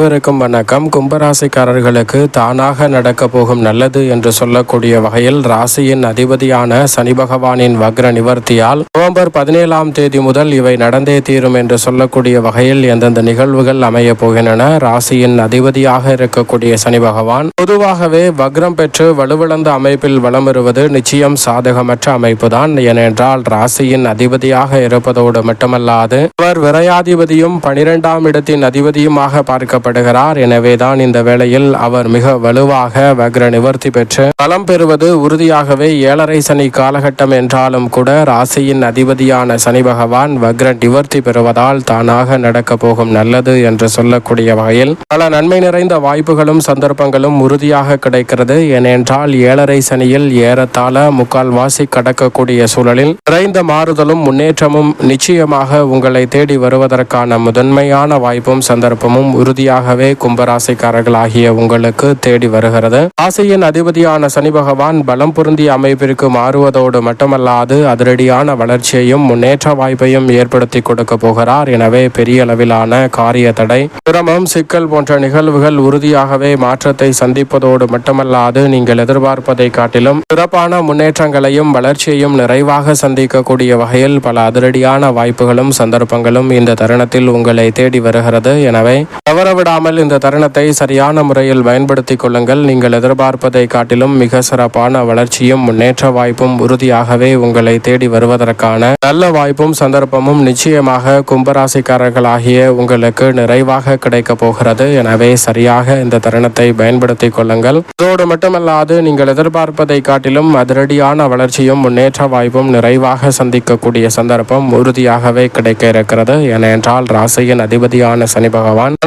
அனைவருக்கும் வணக்கம். கும்பராசிக்காரர்களுக்கு தானாக நடக்க போகும் நல்லது என்று சொல்லக்கூடிய வகையில் ராசியின் அதிபதியான சனி பகவானின் வக்ர நிவர்த்தியால் நவம்பர் பதினேழாம் தேதி முதல் இவை நடந்தே தீரும் என்று சொல்லக்கூடிய வகையில் எந்தெந்த நிகழ்வுகள் அமைய போகின்றன? ராசியின் அதிபதியாக இருக்கக்கூடிய சனி பகவான் பொதுவாகவே வக்ரம் பெற்று வலுவிழந்த அமைப்பில் வலம் வருவது நிச்சயம் சாதகமற்ற அமைப்புதான். ஏனென்றால் ராசியின் அதிபதியாக இருப்பதோடு மட்டுமல்லாது அவர் விரையாதிபதியும் பனிரெண்டாம் இடத்தின் அதிபதியுமாக பார்க்கப்பட்ட பார்க்கப்படுகிறார் எனவேதான் இந்த வேளையில் அவர் மிக வலுவாக வக்ர நிவர்த்தி பெற்று பலம் பெறுவது உறுதியாகவே ஏழரை சனி காலகட்டம் என்றாலும் கூட ராசியின் அதிபதியான சனி பகவான் வக்ர நிவர்த்தி பெறுவதால் தானாக நடக்க போகும் நல்லது என்று சொல்லக்கூடிய வகையில் பல நன்மை நிறைந்த வாய்ப்புகளும் சந்தர்ப்பங்களும் உறுதியாக கிடைக்கிறது. ஏனென்றால் ஏழரை சனியில் ஏறத்தாழ முக்கால் வாசி கடக்கக்கூடிய சூழலில் நிறைந்த மாறுதலும் முன்னேற்றமும் நிச்சயமாக உங்களை தேடி வருவதற்கான முதன்மையான வாய்ப்பும் சந்தர்ப்பமும் உறுதியாக உறுதியாகவே கும்பராசிக்காரர்களாகிய உங்களுக்கு தேடி வருகிறது. ஆசையின் அதிபதியான சனி பகவான் பலம் பொருந்திய அமைப்பிற்கு மாறுவதோடு மட்டுமல்லாது அதிரடியான வளர்ச்சியையும் முன்னேற்ற வாய்ப்பையும் ஏற்படுத்தி கொடுக்க போகிறார். எனவே பெரிய அளவிலான காரிய தடை சிரமம் சிக்கல் போன்ற நிகழ்வுகள் உறுதியாகவே மாற்றத்தை சந்திப்பதோடு மட்டுமல்லாது நீங்கள் எதிர்பார்ப்பதை காட்டிலும் சிறப்பான முன்னேற்றங்களையும் வளர்ச்சியையும் நிறைவாக சந்திக்கக்கூடிய வகையில் பல அதிரடியான வாய்ப்புகளும் சந்தர்ப்பங்களும் இந்த தருணத்தில் உங்களை தேடி வருகிறது. எனவே பயப்படாமல் இந்த தருணத்தை சரியான முறையில் பயன்படுத்திக் கொள்ளுங்கள். நீங்கள் எதிர்பார்ப்பதை காட்டிலும் மிக சிறப்பான வளர்ச்சியும் முன்னேற்ற வாய்ப்பும் உறுதியாகவே உங்களை தேடி வருவதற்கான நல்ல வாய்ப்பும் சந்தர்ப்பமும் நிச்சயமாக கும்பராசிக்காரர்களாகிய உங்களுக்கு நிறைவாக கிடைக்க போகிறது. எனவே சரியாக இந்த தருணத்தை பயன்படுத்திக் கொள்ளுங்கள். இதோடு மட்டுமல்லாது நீங்கள் எதிர்பார்ப்பதை காட்டிலும் அதிரடியான வளர்ச்சியும் முன்னேற்ற வாய்ப்பும் நிறைவாக சந்திக்கக்கூடிய சந்தர்ப்பம் உறுதியாகவே கிடைக்க இருக்கிறது. ஏனென்றால் ராசியின் அதிபதியான சனி பகவான்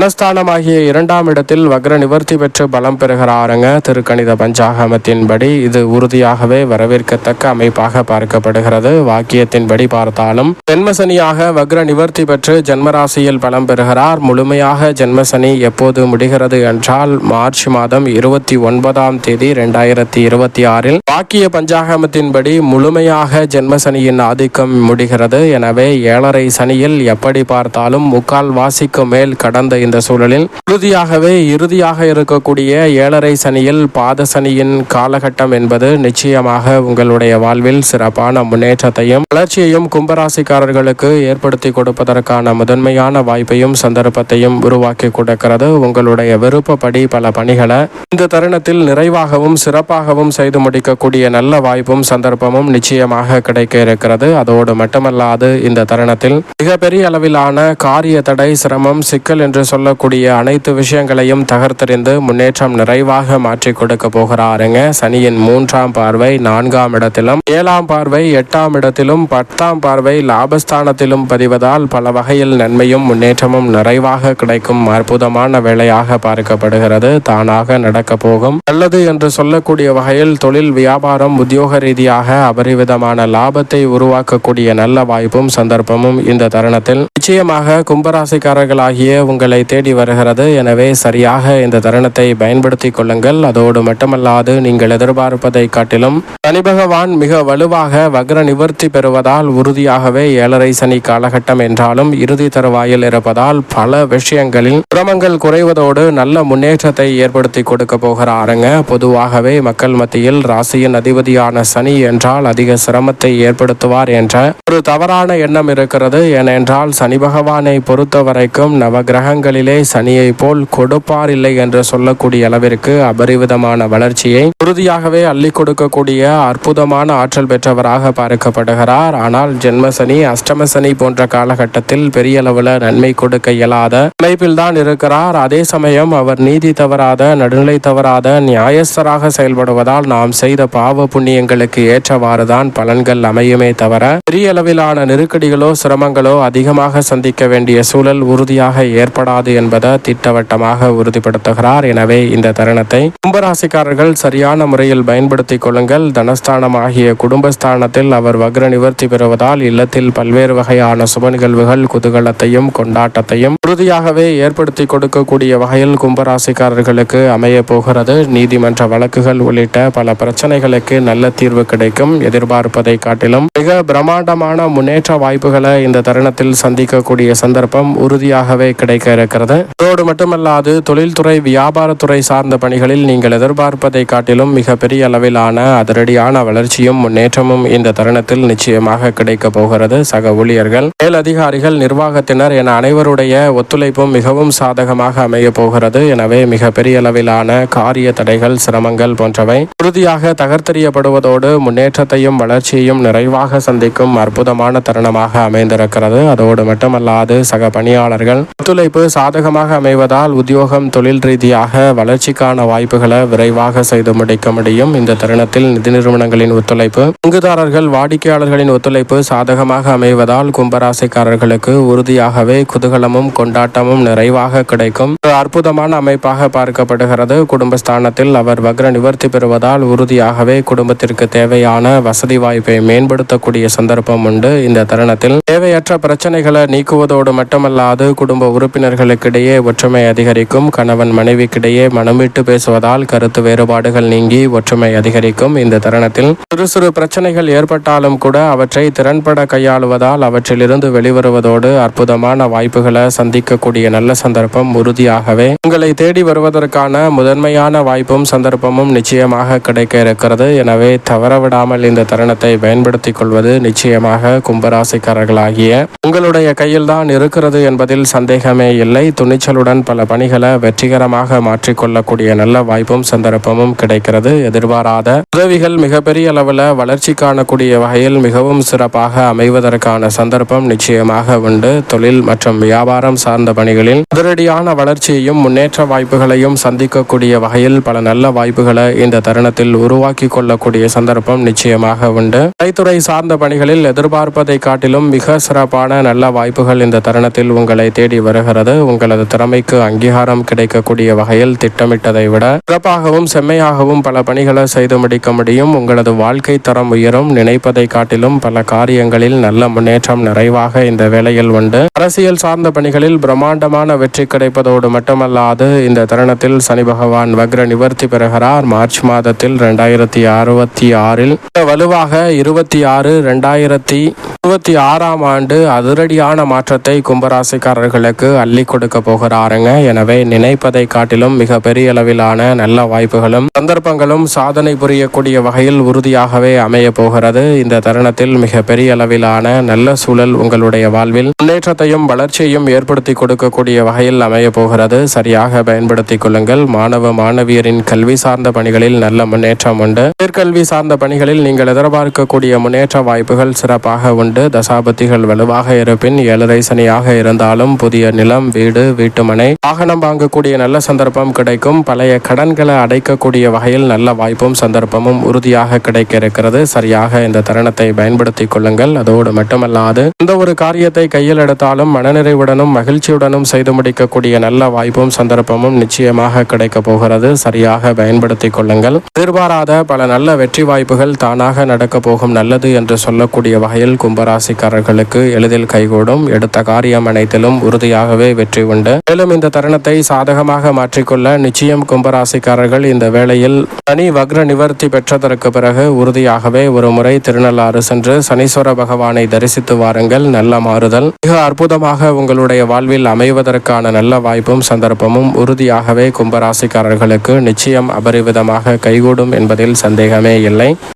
ஆகிய இரண்டாம் இடத்தில் வக்ர நிவர்த்தி பெற்று பலம் பெறுகிறாருங்க. திருக்கணித பஞ்சாகமத்தின்படி இது உறுதியாகவே வரவேற்கத்தக்க அமைப்பாக பார்க்கப்படுகிறது. வாக்கியத்தின்படி பார்த்தாலும் ஜென்மசனியாக வக்ர நிவர்த்தி பெற்று ஜென்மராசியில் பலம் பெறுகிறார். முழுமையாக ஜென்மசனி எப்போது முடிகிறது என்றால் மார்ச் மாதம் இருபத்தி ஒன்பதாம் தேதி இரண்டாயிரத்தி இருபத்தி ஆறில். வாக்கிய பஞ்சாகமத்தின்படி முழுமையாக ஜென்மசனியின் ஆதிக்கம் முடிகிறது. எனவே ஏழரை சனியில் எப்படி பார்த்தாலும் முக்கால் வாசிக்கு மேல் கடந்த இந்த சூழலில் உறுதியாகவே இறுதியாக இருக்கக்கூடிய ஏழரை சனியில் பாத சனியின் காலகட்டம் என்பது நிச்சயமாக உங்களுடைய வாழ்வில் சிறப்பான முன்னேற்றத்தையும் வளர்ச்சியையும் கும்பராசிக்காரர்களுக்கு ஏற்படுத்தி கொடுப்பதற்கான முதன்மையான வாய்ப்பையும் சந்தர்ப்பத்தையும் உருவாக்கி கொடுக்கிறது. உங்களுடைய விருப்பப்படி பல பணிகளை இந்த தருணத்தில் நிறைவாகவும் சிறப்பாகவும் செய்து முடிக்கக்கூடிய நல்ல வாய்ப்பும் சந்தர்ப்பமும் நிச்சயமாக கிடைக்க இருக்கிறது. அதோடு மட்டுமல்லாது இந்த தருணத்தில் மிகப்பெரிய அளவிலான காரிய தடை சிரமம் சிக்கல் என்று சொல்லக்கூடிய அனைத்து விஷயங்களையும் தகர்த்தறிந்து முன்னேற்றம் நிறைவாக மாற்றி கொடுக்க போகிறாருங்க. சனியின் மூன்றாம் பார்வை நான்காம் இடத்திலும் ஏழாம் பார்வை எட்டாம் இடத்திலும் பத்தாம் பார்வை லாபஸ்தானத்திலும் பதிவதால் பல வகையில் நன்மையும் முன்னேற்றமும் நிறைவாக கிடைக்கும் அற்புதமான வேலையாக பார்க்கப்படுகிறது. தானாக நடக்க போகும். நல்லது என்று சொல்லக்கூடிய வகையில் தொழில் வியாபாரம் உத்தியோக ரீதியாக அபரிவிதமான லாபத்தை உருவாக்கக்கூடிய நல்ல வாய்ப்பும் சந்தர்ப்பமும் இந்த தருணத்தில். நிச்சயமாக கும்பராசிக்காரர்களாகிய உங்களை தேடி வருகிறது. எனவே சரியாக இந்த தருணத்தை பயன்படுத்திக் கொள்ளுங்கள். அதோடு மட்டுமல்லாது நீங்கள் எதிர்பார்ப்பதை காட்டிலும் சனி பகவான் மிக வலுவாக வக்ர நிவர்த்தி பெறுவதால் உறுதியாகவே ஏழரை சனி காலகட்டம் என்றாலும் இறுதி தருவாயில் இருப்பதால் பல விஷயங்களில் சிரமங்கள் குறைவதோடு நல்ல முன்னேற்றத்தை ஏற்படுத்தி கொடுக்க போகிறாருங்க. பொதுவாகவே மக்கள் மத்தியில் ராசியின் அதிபதியான சனி என்றால் அதிக சிரமத்தை ஏற்படுத்துவார் என்ற ஒரு தவறான எண்ணம் இருக்கிறது. ஏனென்றால் சனி பகவானை பொறுத்த வரைக்கும் நவகிரகங்களிலே சனியை போல் கொடுப்பார் இல்லை என்று சொல்லக்கூடிய அளவிற்கு அபரிவிதமான வளர்ச்சியை உறுதியாகவே அள்ளி கொடுக்கக்கூடிய அற்புதமான ஆற்றல் பெற்றவராக பார்க்கப்படுகிறார். ஆனால் ஜென்மசனி அஷ்டமசனி போன்ற காலகட்டத்தில் பெரிய அளவில் நன்மை கொடுக்க இயலாத அமைப்பில் தான் இருக்கிறார். அதே சமயம் அவர் நீதி தவறாத நடுநிலை தவறாத நியாயஸ்தராக செயல்படுவதால் நாம் செய்த பாவ புண்ணியங்களுக்கு ஏற்றவாறுதான் பலன்கள் அமையுமே தவிர பெரிய அளவிலான நெருக்கடிகளோ சிரமங்களோ அதிகமாக சந்திக்க வேண்டிய சூழல் உறுதியாக ஏற்படாது என்பதை திட்டவட்டமாக உறுதிப்படுத்துகிறார். எனவே இந்த தருணத்தை கும்பராசிக்காரர்கள் சரியான முறையில் பயன்படுத்திக் கொள்ளுங்கள். தனஸ்தானம் ஆகிய குடும்பஸ்தானத்தில் அவர் வக்ர நிவர்த்தி பெறுவதால் இல்லத்தில் பல்வேறு வகையான சுப நிகழ்வுகள் குதூகலத்தையும் கொண்டாட்டத்தையும் உறுதியாகவே ஏற்படுத்தி கொடுக்கக்கூடிய வகையில் கும்பராசிக்காரர்களுக்கு அமைய போகிறது. நீதிமன்ற வழக்குகள் உள்ளிட்ட பல பிரச்சனைகளுக்கு நல்ல தீர்வு கிடைக்கும். எதிர்பார்ப்பதை காட்டிலும் மிக பிரம்மாண்டமான முன்னேற்ற வாய்ப்புகளை இந்த தருணத்தில் சந்திக்கக்கூடிய சந்தர்ப்பம் உறுதியாகவே கிடைக்க இருக்கிறது. அதோடு மட்டுமல்லாது தொழில்துறை வியாபாரத்துறை சார்ந்த பணிகளில் நீங்கள் எதிர்பார்ப்பதை காட்டிலும் மிக பெரிய அளவிலான அதிரடியான வளர்ச்சியும் முன்னேற்றமும் இந்த தருணத்தில் நிச்சயமாக கிடைக்க போகிறது. சக ஊழியர்கள் மேலதிகாரிகள் நிர்வாகத்தினர் என அனைவருடைய ஒத்துழைப்பும் மிகவும் சாதகமாக அமைய போகிறது. எனவே மிக பெரிய அளவிலான காரிய தடைகள் சிரமங்கள் போன்றவை உறுதியாக தகர்த்தெறியப்படுவதோடு முன்னேற்றத்தையும் வளர்ச்சியையும் நிறைவாக சந்திக்கும் அற்புதமான தருணமாக அமைந்திருக்கிறது. அதோடு மட்டுமல்லாது சக பணியாளர்கள் ஒத்துழைப்பு சாதகமாக அமைவதால் உத்தியோகம் தொழில் ரீதியாக வளர்ச்சிக்கான வாய்ப்புகளை விரைவாக செய்து முடிக்க முடியும். இந்த தருணத்தில் நிதி நிறுவனங்களின் ஒத்துழைப்பு பங்குதாரர்கள் வாடிக்கையாளர்களின் ஒத்துழைப்பு சாதகமாக அமைவதால் கும்பராசிக்காரர்களுக்கு உறுதியாகவே குதூகலமும் கொண்டாட்டமும் நிறைவாக கிடைக்கும். அற்புதமான அமைப்பாக பார்க்கப்படுகிறது. குடும்பஸ்தானத்தில் அவர் வக்ர நிவர்த்தி பெறுவதால் உறுதியாகவே குடும்பத்திற்கு தேவையான வசதி வாய்ப்பை மேம்படுத்தக்கூடிய சந்தர்ப்பம் உண்டு. இந்த தருணத்தில் தேவையற்ற பிரச்சனைகளை நீக்குவதோடு மட்டுமல்லாது குடும்ப உறுப்பினர்களுக்கிடையே ஒற்றுமை அதிகரிக்கும். கணவன் மனைவிக்கிடையே மனமிட்டு பேசுவதால் கருத்து வேறுபாடுகள் நீங்கி ஒற்றுமை அதிகரிக்கும் இந்த தருணத்தில். சிறு சிறு பிரச்சனைகள் ஏற்பட்டாலும் கூட அவற்றை திறன்பட கையாளுவதால் அவற்றிலிருந்து வெளிவருவதோடு அற்புதமான வாய்ப்புகளை சந்திக்கக்கூடிய நல்ல சந்தர்ப்பம் உறுதியாகவே. உங்களை தேடி வருவதற்கான முதன்மையான வாய்ப்பும் சந்தர்ப்பமும் நிச்சயமாக கிடைக்க இருக்கிறது. எனவே தவறவிடாமல் இந்த தருணத்தை பயன்படுத்திக் கொள்வது நிச்சயமாக கும்பராசிக்காரர்களாகிய உங்களுடைய கையில் தான் இருக்கிறது என்பதில் சந்தேகமே இல்லை. துணிச்சல் துணிச்சலுடன் பல பணிகளை வெற்றிகரமாக மாற்றிக்கொள்ளக்கூடிய நல்ல வாய்ப்பும் சந்தர்ப்பமும் கிடைக்கிறது. எதிர்பாராத உதவிகள் மிகப்பெரிய அளவில் வளர்ச்சி காணக்கூடிய வகையில் மிகவும் சிறப்பாக அமைவதற்கான சந்தர்ப்பம் நிச்சயமாக உண்டு. தொழில் மற்றும் வியாபாரம் சார்ந்த பணிகளில் அதிரடியான வளர்ச்சியையும் முன்னேற்ற வாய்ப்புகளையும் சந்திக்கக்கூடிய வகையில் பல நல்ல வாய்ப்புகளை இந்த தருணத்தில் உருவாக்கி கொள்ளக்கூடிய சந்தர்ப்பம் நிச்சயமாக உண்டு. கலைத்துறை சார்ந்த பணிகளில் எதிர்பார்ப்பதை காட்டிலும் மிக சிறப்பான நல்ல வாய்ப்புகள் இந்த தருணத்தில் உங்களை தேடி வருகிறது. உங்களது திறமைக்கு அங்கீகாரம் கிடைக்கக்கூடிய வகையில் திட்டமிட்டதை விட சிறப்பாகவும் செம்மையாகவும் பல பணிகளை செய்து முடிக்க முடியும். உங்களது வாழ்க்கை தரம் உயரும். நினைப்பதை காட்டிலும் பல காரியங்களில் நல்ல முன்னேற்றம் நிறைவாக இந்த வேளையில் உண்டு. அரசியல் சார்ந்த பணிகளில் பிரம்மாண்டமான வெற்றி கிடைப்பதோடு மட்டுமல்லாது இந்த தருணத்தில் சனி பகவான் வக்ர நிவர்த்தி பெறுகிறார். மார்ச் மாதத்தில் இரண்டாயிரத்தி அறுபத்தி ஆறில் வலுவாக இருபத்தி ஆறு இரண்டாயிரத்தி இருபத்தி ஆறாம் ஆண்டு அதிரடியான மாற்றத்தை கும்பராசிக்காரர்களுக்கு அள்ளி கொடுக்க போகிறாருங்க. எனவே நினைப்பதை காட்டிலும் மிக பெரிய அளவிலான நல்ல வாய்ப்புகளும் சந்தர்ப்பங்களும் சாதனை புரியக்கூடிய வகையில் உறுதியாகவே அமைய போகிறது. இந்த தருணத்தில் மிக பெரிய அளவிலான நல்ல சூழல் உங்களுடைய வாழ்வில் முன்னேற்றத்தையும் வளர்ச்சியையும் ஏற்படுத்தி கொடுக்கக்கூடிய வகையில் அமைய போகிறது. சரியாக பயன்படுத்திக் கொள்ளுங்கள். மாணவ மாணவியரின் கல்வி சார்ந்த பணிகளில் நல்ல முன்னேற்றம் உண்டு. உயர்கல்வி சார்ந்த பணிகளில் நீங்கள் எதிர்பார்க்கக்கூடிய முன்னேற்ற வாய்ப்புகள் சிறப்பாக உண்டு. தசாபத்திகள் வலுவாக இருப்பின் ஏழரை சனியாக இருந்தாலும் புதிய நிலம் வீடு வீட்டுமனை வாகனம் வாங்கக்கூடிய நல்ல சந்தர்ப்பம் கிடைக்கும். பழைய கடன்களை அடைக்கக்கூடிய வகையில் நல்ல வாய்ப்பும் சந்தர்ப்பமும் உறுதியாக கிடைக்க இருக்கிறது சரியாக இந்த தருணத்தை பயன்படுத்திக் கொள்ளுங்கள். அதோடு மட்டுமல்லாது எந்த ஒரு காரியத்தை கையில் எடுத்தாலும் மனநிறைவுடனும் மகிழ்ச்சியுடனும் செய்து முடிக்கக்கூடிய நல்ல வாய்ப்பும் சந்தர்ப்பமும் நிச்சயமாக கிடைக்க போகிறது. சரியாக பயன்படுத்திக் கொள்ளுங்கள். எதிர்பாராத பல நல்ல வெற்றி வாய்ப்புகள் தானாக நடக்க போகும். நல்லது என்று சொல்லக்கூடிய வகையில் கும்பராசிக்காரர்களுக்கு எளிதில் கைகூடும். எடுத்த காரியம் அனைத்திலும் உறுதியாகவே வெற்றி உண்டு. மேலும் இந்த தருணத்தை சாதகமாக மாற்றிக்கொள்ள நிச்சயம் கும்பராசிக்காரர்கள் இந்த வேளையில் சனி வக்ர நிவர்த்தி பெற்றதற்கு பிறகு உறுதியாகவே ஒரு முறை திருநள்ளாறு சென்று சனீஸ்வர பகவானை தரிசித்து வாருங்கள். நல்ல மாறுதல். மிக அற்புதமாக உங்களுடைய வாழ்வில் அமைவதற்கான நல்ல வாய்ப்பும் சந்தர்ப்பமும் உறுதியாகவே கும்பராசிக்காரர்களுக்கு நிச்சயம் அபரிவிதமாக கைகூடும் என்பதில் சந்தேகமே இல்லை.